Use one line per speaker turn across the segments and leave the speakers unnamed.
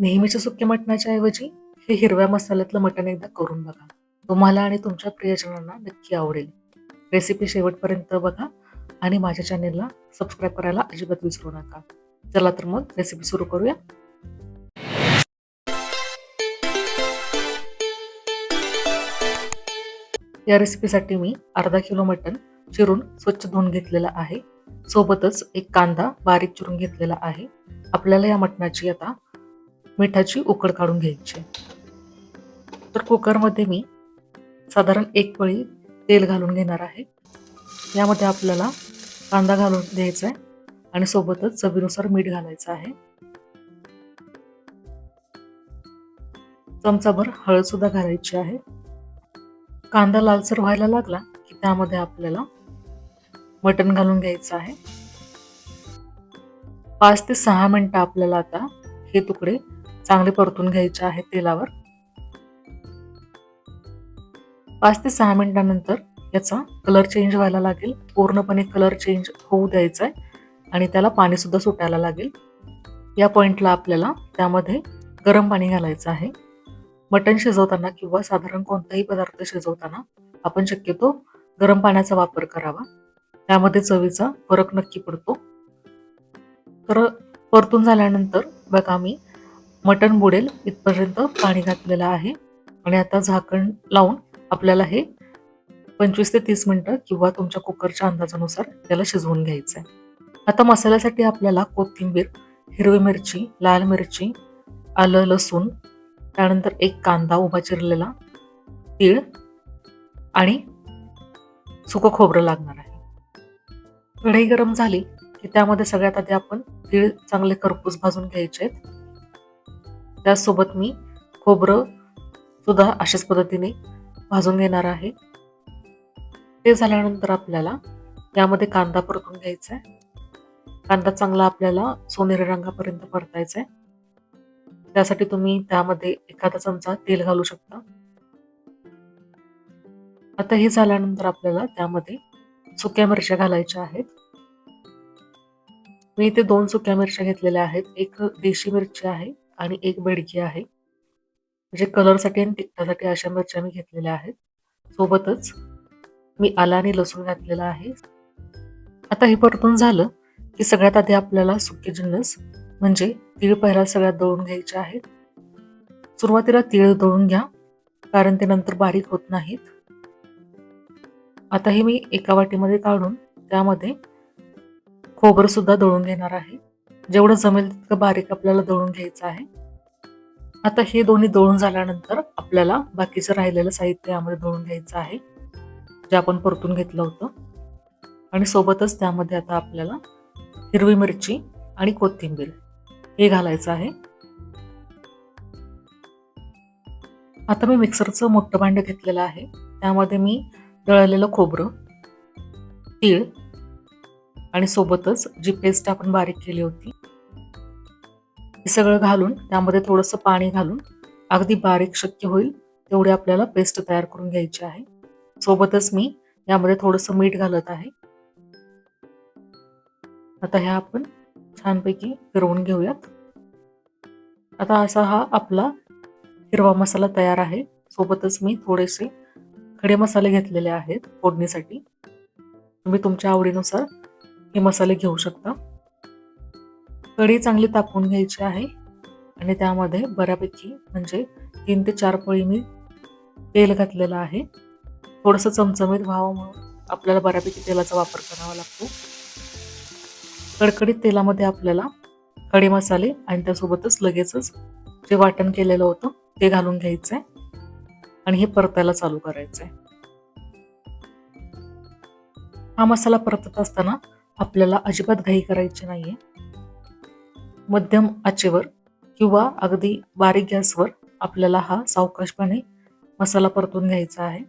नेहमीच्या सुक्या मटणाच्या ऐवजी हे हिरव्या मसाल्यातलं मटण एकदा करून बघा. तुम्हाला आणि तुमच्या प्रियजनांना नक्की आवडेल. रेसिपी शेवटपर्यंत बघा आणि माझ्या चॅनेलला सबस्क्राईब करायला अजिबात विसरू नका. चला तर मग रेसिपी सुरू करूया. या रेसिपीसाठी मी अर्धा किलो मटण चिरून स्वच्छ धुवून घेतलेला आहे. सोबतच एक कांदा बारीक चिरून घेतलेला आहे. आपल्याला या मटणाची आता मिठाची उकड काढून घ्यायची. तर कुकरमध्ये मी साधारण एक पळी तेल घालून घेणार आहे. यामध्ये आपल्याला कांदा घालून द्यायचा आहे आणि सोबतच चवीनुसार मीठ घालायचं आहे. चमचाभर हळद सुद्धा घालायची आहे. कांदा लालसर व्हायला लागला की त्यामध्ये आपल्याला मटण घालून घ्यायचं आहे. पाच ते सहा मिनटं आपल्याला आता हे तुकडे चांगले परतून घ्यायचे आहेत तेलावर. पाच ते सहा मिनिटानंतर याचा कलर चेंज व्हायला लागेल. पूर्णपणे कलर चेंज होऊ द्यायचा आहे आणि त्याला पाणी सुद्धा सुटायला लागेल. या पॉईंटला आपल्याला त्यामध्ये गरम पाणी घालायचं आहे. मटण शिजवताना किंवा साधारण कोणताही पदार्थ शिजवताना आपण शक्यतो गरम पाण्याचा वापर करावा. त्यामध्ये चवीचा फरक नक्की पडतो. तर परतून झाल्यानंतर बघा मी मटण बुडेल इथपर्यंत पाणी घातलेलं आहे. आणि आता झाकण लावून आपल्याला हे पंचवीस ते तीस मिनटं किंवा तुमच्या कुकरच्या अंदाजानुसार त्याला शिजवून घ्यायचं आहे आता मसाल्यासाठी आपल्याला कोथिंबीर हिरवी मिरची लाल मिरची आलं लसूण त्यानंतर एक कांदा उभा चिरलेला तीळ आणि सुकं खोबरं लागणार आहे. कढई गरम झाली की त्यामध्ये सगळ्यात आधी आपण तीळ चांगले करपूस भाजून घ्यायचे आहेत. त्याचसोबत मी खोबरं सुद्धा अशाच पद्धतीने भाजून घेणार आहे. ते झाल्यानंतर आपल्याला यामध्ये कांदा परतून घ्यायचा आहे. कांदा चांगला आपल्याला सोनेरी रंगापर्यंत परतायचा आहे. त्यासाठी तुम्ही त्यामध्ये एखादा चमचा तेल घालू शकता. आता हे झाल्यानंतर आपल्याला त्यामध्ये सुक्या मिरच्या घालायच्या आहेत. मी इथे दोन सुक्या मिरच्या घेतलेल्या आहेत. एक देशी मिरची आहे. आणि एक बेडकी आहे. म्हणजे कलरसाठी आणि तिखटासाठी अशा मिरच्या मी घेतलेल्या आहेत. सोबतच मी आला आणि लसूण घातलेला आहे. आता हे परतून झालं की सगळ्यात आधी आपल्याला सुके जिन्नस म्हणजे तीळ पहिला सगळ्यात दळून घ्यायचे आहेत. सुरुवातीला तीळ दळून घ्या कारण ते नंतर बारीक होत नाहीत. आता हे मी एका वाटीमध्ये काढून त्यामध्ये खोबरं सुद्धा दळून घेणार आहे. जेवढं जमेल तितकं बारीक आपल्याला दळून घ्यायचं आहे. आता हे दोन्ही दळून झाल्यानंतर आपल्याला बाकीचं राहिलेलं साहित्य यामध्ये दळून घ्यायचं आहे जे आपण परतून घेतलं होतं. आणि सोबतच त्यामध्ये आता आपल्याला हिरवी मिरची आणि कोथिंबीर हे घालायचं आहे. आता मी मिक्सरचं मोठं भांडं घेतलेलं आहे. त्यामध्ये मी दळलेलं खोबरं तीळ आणि सोबतच जी पेस्ट आपण बारीक केली होती हे सगळं घालून त्यामध्ये थोडंसं पाणी घालून अगदी बारीक शक्य होईल तेवढी आपल्याला पेस्ट तयार करून घ्यायची आहे. सोबतच मी यामध्ये थोडंसं मीठ घालत आहे. आता ह्या आपण छानपैकी फिरवून घेऊयात. आता असा हा आपला हिरवा मसाला तयार आहे. सोबतच मी थोडेसे खडे मसाले घेतलेले आहेत फोडणीसाठी. तुम्ही तुमच्या आवडीनुसार हे मसाले घेऊ शकता. कढी चांगली तापवून घ्यायची आहे. आणि त्यामध्ये बऱ्यापैकी म्हणजे तीन ते चार पळी मी तेल घातलेलं आहे. थोडंसं चमचमीत व्हावं म्हणून आपल्याला बऱ्यापैकी तेलाचा वापर करावा लागतो. कडकडीत तेलामध्ये आपल्याला खडे मसाले आणि त्यासोबतच लगेचच जे वाटण केलेलं होतं ते घालून घ्यायचं आहे आणि हे परतायला चालू करायचं आहे हा मसाला परतत असताना आपल्याला अजिबात घाई करायची नाही आहे मध्यम आचेवर किंवा अगदी बारीक गॅसवर आपल्याला हा सावकाशपणे मसाला परतून घ्यायचा आहे.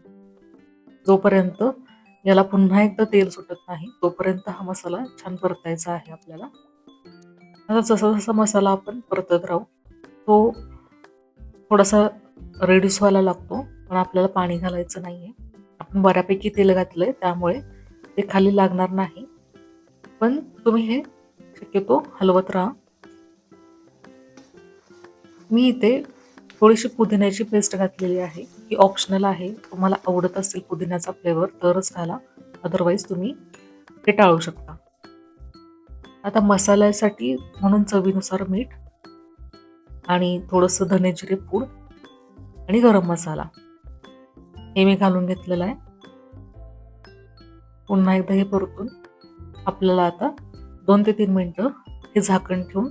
जोपर्यंत याला पुन्हा एकदा तेल सुटत नाही तोपर्यंत हा मसाला छान परतायचा आहे आपल्याला. आता जसा जसा मसाला आपण परतत राहू तो थोडासा रेड्यूस व्हायला लागतो पण आपल्याला पाणी घालायचं नाही आहे आपण बऱ्यापैकी तेल घातलं आहे त्यामुळे ते खाली लागणार नाही. पण तुम्ही हे शक्यतो हलवत राहा. मी इथे थोडीशी पुदिन्याची पेस्ट घातलेली आहे ही ऑप्शनल आहे. तुम्हाला आवडत असेल पुदिन्याचा फ्लेवर तरच घाला. अदरवाईज तुम्ही ते टाळू शकता. आता मसाल्यासाठी म्हणून चवीनुसार मीठ आणि थोडंसं धनेजिरे पूड आणि गरम मसाला. हे मी घालून घेतलेलं आहे. पुन्हा एकदा हे परतून आपल्याला आता दोन ते तीन मिनटं हे झाकण ठेवून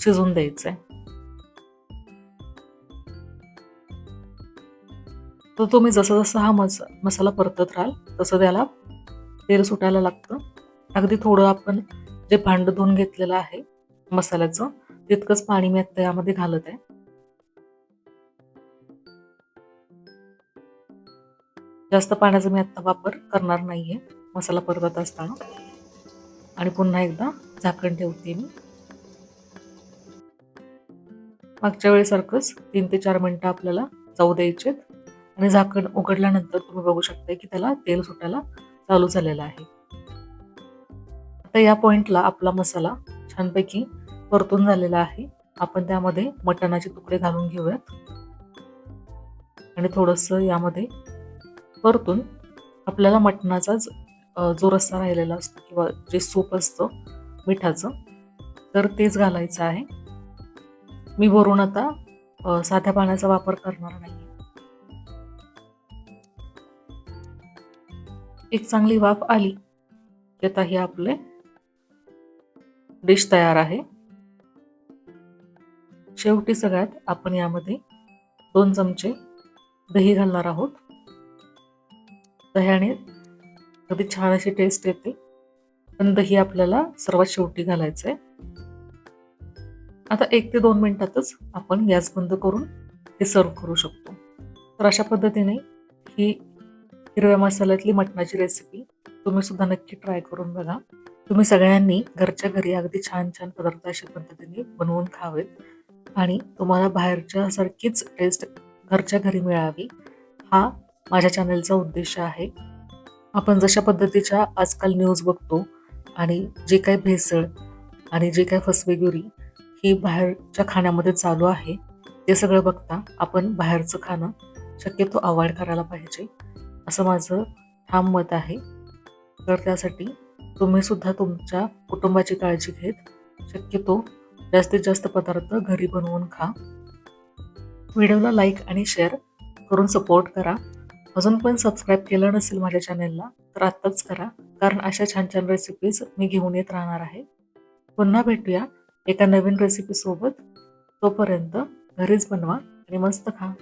शिजवून द्यायचं आहे तर तुम्ही जसं जसं हा मस मसाला परतत राहाल तसं त्याला तेल सुटायला लागतं. अगदी थोडं आपण जे भांड धुवून घेतलेलं आहे मसाल्याचं तितकंच पाणी मी आता यामध्ये घालत आहे. जास्त पाण्याचा मी आता वापर करणार नाहीये मसाला परतत असताना. आणि पुन्हा एकदा झाकण ठेवते मी. मागच्या वेळेसारखंच तीन ते चार मिनटं आपल्याला जाऊ द्यायचे आणि झाकण उघडल्यानंतर तुम्ही बघू शकता की त्याला तेल सुटायला चालू झालेलं आहे. आता या पॉइंटला आपला मसाला छानपैकी परतून झालेला आहे. आपण त्यामध्ये मटणाचे तुकडे घालून घेऊयात. आणि थोडस यामध्ये परतून आपल्याला मटणाचाच जो रस्सा राहिलेला असतो किंवा जे सूप असतं मिठाचं तर तेच घालायचं आहे. मी वरून आता साध्या पाण्याचा वापर करणार नाही एक चांगली वाफ आली की आता हे आपले डिश तयार आहे. शेवटी सगळ्यात आपण यामध्ये दोन चमचे दही घालणार आहोत. दह्याने अगदी छान अशी टेस्ट येते. पण दही आपल्याला सर्वात शेवटी घालायचं आहे. आता एक ते दोन मिनिटातच आपण गॅस बंद करून हे सर्व करू शकतो. तर अशा पद्धतीने ही हिरव्या मसाल्यातली मटणाची रेसिपी तुम्ही सुद्धा नक्की ट्राय करून बघा. तुम्ही सगळ्यांनी घरच्या घरी अगदी छान छान पदार्थ अशा पद्धतीने बनवून खावेत. आणि तुम्हाला बाहेरच्या सारखीच टेस्ट घरच्या घरी मिळावी हा माझ्या चॅनलचा उद्देश आहे. आपण जशा पद्धतीच्या आजकाल न्यूज बघतो आणि जे काही भेसळ आणि जे काही फसवेगिरी ही बाहेरच्या खाण्यामध्ये चालू आहे ते सगळं बघता आपण बाहेरचं खाणं शक्यतो अवॉइड करायला पाहिजे. असं माझं ठाम मत आहे. तर त्यासाठी तुम्हीसुद्धा तुमच्या कुटुंबाची काळजी घेत शक्यतो जास्तीत जास्त पदार्थ घरी बनवून खा. व्हिडिओला लाईक आणि शेअर करून सपोर्ट करा. अजून पण सबस्क्राईब केलं नसेल माझ्या चॅनेलला तर आत्ताच करा. कारण अशा छान छान रेसिपीज मी घेऊन येत राहणार आहे. पुन्हा भेटूया एका नवीन रेसिपीसोबत तोपर्यंत घरीच बनवा आणि मस्त खा.